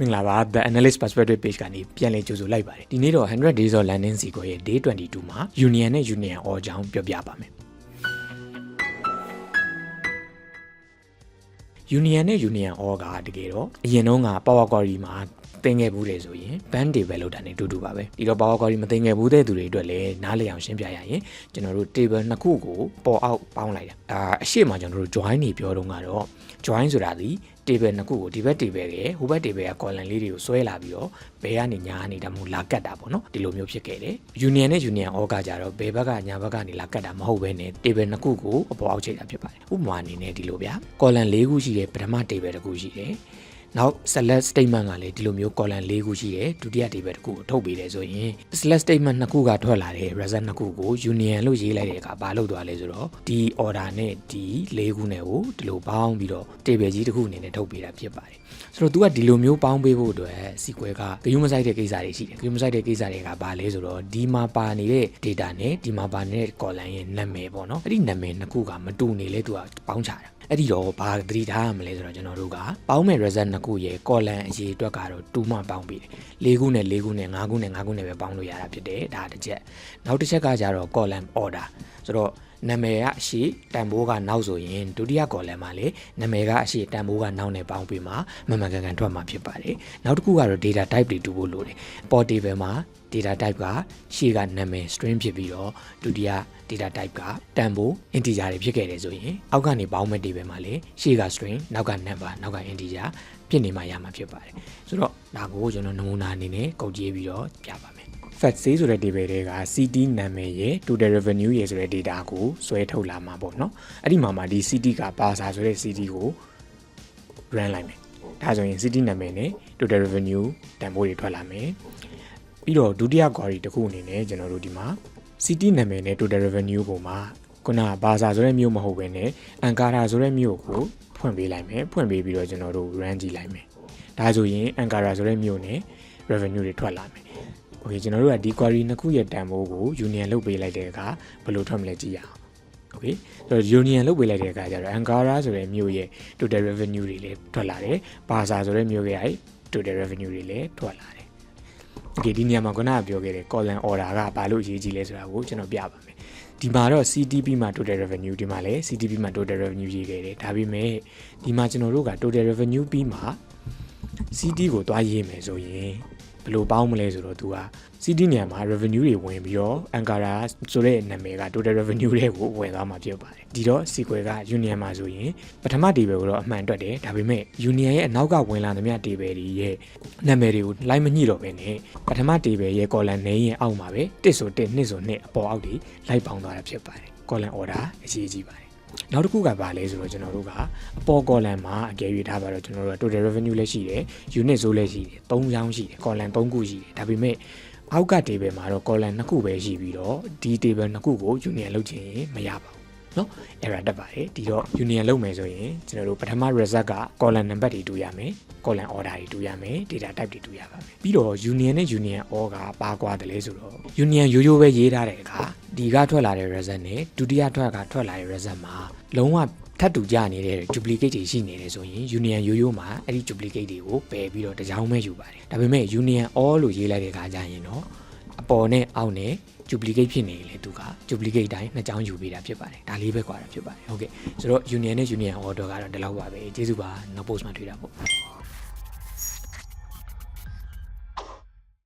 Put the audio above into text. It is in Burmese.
မင်္ဂလာပါ The Analyst Perspective Page ကနေပြန်လည်ကြိုဆိုလိုက်ပါတယ်ဒီနေ့တော့100 Days of London Sequel ရဲ့ Day 22မှာ Union နဲ့ Union All အကြောင်းပြောပြပါမယ် Union နဲ့ Union All ကတကယ်တော့အရင်တော့က Power Query မှာ တင်ခဲ့ဘူးတယ်ဆိုရင် band table လောက်တာနေတူတူပါပဲဒီတော့ Power Query မတင်ခဲ့ဘူးတဲ့သူတွေအတွက်လည်းနားလည်အောင်ရှင်းပြရရင်ကျွန်တော်တို့ table နှစ်ခုကိုပေါ်အောက်ပေါင်းလိုက်တာအာအရှိမကျွန်တော်တို့ join နေပြောတော့ကတော့ join ဆိုတာဒီ table နှစ်ခုကိုဒီဘက် table ရဲ့ဟိုဘက် table က column လေးတွေကိုဆွဲလာပြီးတော့ဘယ်ကနေညာကနေတမို့လာကတ်တာပေါ့နော်ဒီလိုမျိုးဖြစ်ခဲ့တယ် union နဲ့ union all ကကြတော့ဘယ်ဘက်ကညာဘက်ကနေလာကတ်တာမဟုတ်ဘဲနဲ့ table နှစ်ခုကိုအပေါ်အောက်ချိန်တာဖြစ်ပါတယ်ဥပမာအနေနဲ့ဒီလိုဗျာ column ၄ခုရှိတယ်ပထမ table တစ်ခုရှိတယ် နောက် select statement ကလည်းဒီလိုမျိုး column ၄ခုရှိတယ်ဒုတိယ table တစ်ခုကိုထုတ်ပေးတယ်ဆိုရင် select statement နှစ်ခုကထွက်လာတဲ့ result နှစ်ခုကို union လို့ရေးလိုက်တဲ့အခါဘာလုပ်သွားလဲဆိုတော့ဒီ order နဲ့ဒီ၄ခုနဲ့ကိုဒီလိုပေါင်းပြီးတော့ table ကြီးတစ်ခုအနေနဲ့ထုတ်ပေးတာဖြစ်ပါတယ်ဆိုတော့ तू ကဒီလိုမျိုးပေါင်းပေးဖို့အတွက် SQL ကဂရုမစိုက်တဲ့ကိစ္စတွေရှိတယ်ဂရုမစိုက်တဲ့ကိစ္စတွေကဘာလဲဆိုတော့ဒီမှာပါနေတဲ့ data နဲ့ဒီမှာပါနေတဲ့ column ရဲ့နာမည်ပေါ့နော်အဲ့ဒီနာမည်နှစ်ခုကမတူနေလဲ तू ကပေါင်းချတာ အဲ့ဒီတော့ဘာသတိထားရမလဲဆိုတော့ကျွန်တော်တို့ကပေါင်းမဲ့ result နှစ်ခုရဲ့ column အရေးအတွက်ကတော့2မှပေါင်းပြီးတယ်၄ခုနဲ့၄ခုနဲ့၅ခုနဲ့၅ခုနဲ့ပဲပေါင်းလို့ရတာဖြစ်တယ်ဒါတစ်ချက်နောက်တစ်ချက်ကကြတော့ column order ဆိုတော့ နာမည်ကအရှိတန်ဖိုးကနောက်ဆိုရင်ဒုတိယ column မှာလေနာမည်ကအရှိတန်ဖိုးကနောက်နဲ့ပေါင်းပြီးမှမမှန်ကန်ကန်ထွက်မှာဖြစ်ပါတယ်နောက်တစ်ခုကတော့ data type တွေတူဖို့လိုတယ် portable မှာ data type ကရှေ့ကနာမည် string ဖြစ်ပြီးတော့ဒုတိယ data type ကတန်ဖိုး integer တွေဖြစ်ခဲ့တယ်ဆိုရင်အောက်ကနေပေါင်းမဲ့ table မှာလေရှေ့က string နောက်က number နောက်က integer ဖြစ်နေမှရမှာဖြစ်ပါတယ်ဆိုတော့ဒါကိုကျွန်တော်နမူနာအနေနဲ့ကုတ်ကြည့်ပြီးတော့ပြပါမယ် fact say ဆိုတဲ့ table တွေက CT နာမည်ရဲ့ total revenue ရဲ့ဆိုတဲ့ data ကိုဆွဲထုတ်လာမှာပေါ့နော်အဲ့ဒီမှာမှာဒီ CT ကဘာသာဆိုတဲ့ CT ကို run လိုက်မယ်ဒါဆိုရင် CT နာမည်နဲ့ total revenue တန်ဖိုးတွေထွက်လာမယ်ပြီးတော့ဒုတိယ query တစ်ခုအနေနဲ့ကျွန်တော်တို့ဒီမှာ CT နာမည်နဲ့ total revenue ကိုမှာခုနဘာသာဆိုတဲ့မျိုးမဟုတ်ဘဲနဲ့အန်ကာရာဆိုတဲ့မျိုးကိုဖွင့်ပေးလိုက်မယ်ဖွင့်ပေးပြီးတော့ကျွန်တော်တို့ run ကြည့်လိုက်မယ်ဒါဆိုရင်အန်ကာရာဆိုတဲ့မျိုးနဲ့ revenue တွေထွက်လာမယ် okay ကျွန်တော်တို့ကဒီ query နှစ်ခုရဲ့တန်ဖိုးကို union လုပ်ပေးလိုက်တဲ့အခါဘယ်လိုထွက်မလဲကြည့်ရအောင် okay ဆိုတော့ union လုပ်ပေးလိုက်တဲ့အခါကျတော့ Ankara ဆိုတဲ့မြို့ရဲ့ total revenue တွေလည်းထွက်လာတယ်။ Baza ဆိုတဲ့မြို့ရဲ့ total revenue တွေလည်းထွက်လာတယ်။ okay ဒီနေရာမှာခုနကပြောခဲ့တဲ့ column order ကဘာလို့အရေးကြီးလဲဆိုတာကိုကျွန်တော်ပြပါမယ်။ဒီမှာတော့ CTP မှာ total revenue ဒီမှာလည်း CTP မှာ total revenue ရေးခဲ့တယ်။ဒါပေမဲ့ဒီမှာကျွန်တော်တို့က total revenue ပြီးမှ CT ကိုတွားရေးမယ်ဆိုရင် ဘယ်လိုပေါင်းမလဲဆိုတော့ तू က CD နေရာမှာ revenue တွေဝင်ပြီးတော့ Ankara ဆိုတဲ့နာမည်က total revenue တွေကိုဝင်သွားမှာဖြစ်ပါတယ်ဒီတော့ sequel က union မှာဆိုရင်ပထမ table ကိုတော့အမှန်တွက်တယ်ဒါပေမဲ့ union ရဲ့အနောက်ကဝင်လာသမျှ table တွေရဲ့နာမည်တွေကိုလိုက်မညှိတော့ဘဲနဲ့ပထမ table ရဲ့ column name ရဲ့အောက်မှာပဲ1ဆို1 2ဆို2အပေါ်အောက်တွေလိုက်ပေါင်းသွားတာဖြစ်ပါတယ် column order အရေးကြီးပါတယ် နောက်တစ်ခုကဘာလဲဆိုတော့ကျွန်တော်တို့ကအပေါ် column မှာအကယ်၍ထားပါတော့ကျွန်တော်တို့က total revenue လည်းရှိတယ် unit ဆိုလည်းရှိတယ်3ရောင်းရှိတယ် column 3ခုရှိတယ်ဒါပေမဲ့အောက်က table မှာတော့ column နှစ်ခုပဲရှိပြီးတော့ဒီ table နှစ်ခုကို union လုပ်ချင်ရင်မရပါဘူးเนาะ error တက်ပါတယ်ဒီတော့ union လုပ်မယ်ဆိုရင်ကျွန်တော်တို့ပထမ result က column number တွေတူရမယ် column order တွေတူရမယ် data type တွေတူရပါမယ်ပြီးတော့ union နဲ့ union all ကပါကွာတယ်လေဆိုတော့ union ရိုးရိုးပဲရေးထားတဲ့အခါ ဒီကထွက်လာတဲ့ result နဲ့ဒုတိယထွက်ကထွက်လာတဲ့ result မှာလုံးဝထပ်တူကြနေတဲ့ duplicate တွေရှိနေတယ်ဆိုရင် union ရိုးရိုးမှာအဲ့ဒီ duplicate တွေကိုပယ်ပြီးတော့တစ်ကြောင်းပဲယူပါတယ်ဒါပေမဲ့ union all လို့ရေးလိုက်တဲ့အခါကျရင်တော့အပေါ်နဲ့အောက်နဲ့ duplicate ဖြစ်နေလေသူက duplicate တိုင်းနှစ်ကြောင်းယူပေးတာဖြစ်ပါတယ်ဒါလေးပဲကွာတာဖြစ်ပါတယ်ဟုတ်ကဲ့ဆိုတော့ union နဲ့ union order ကတော့ဒီလောက်ပါပဲကျေးဇူးပါနောက် post မှာတွေ့တာပေါ့